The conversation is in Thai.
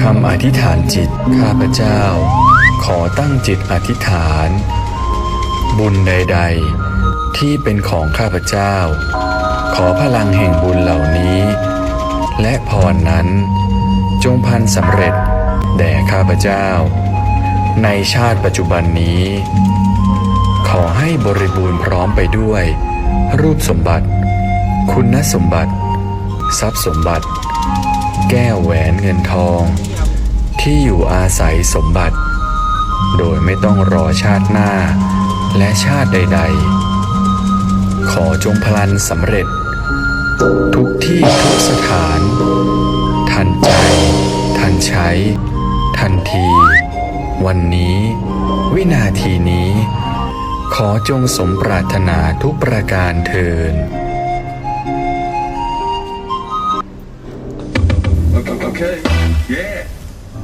คำอธิษฐานจิตข้าพเจ้า ขอตั้งจิตอธิษฐาน บุญใด ๆ ที่เป็นของข้าพเจ้า ขอพลังแห่งบุญเหล่านี้ และพรนั้น จงพันสำเร็จ แด่ข้าพเจ้า ในชาติปัจจุบันนี้ ขอให้บริบูรณ์พร้อมไปด้วย รูปสมบัติ คุณสมบัติ ทรัพย์สมบัติ เงินทอง ที่อยู่อาศัยสมบัติ โดยไม่ต้องรอชาติหน้า และชาติใด ๆ ขอจงพลันสำเร็จ ทุกที่ทุกสถาน ทันใจ ทันใช้ ทันที วันนี้ วินาทีนี้ ขอจงสมปรารถนาทุกประการเทิน Okay. Yeah.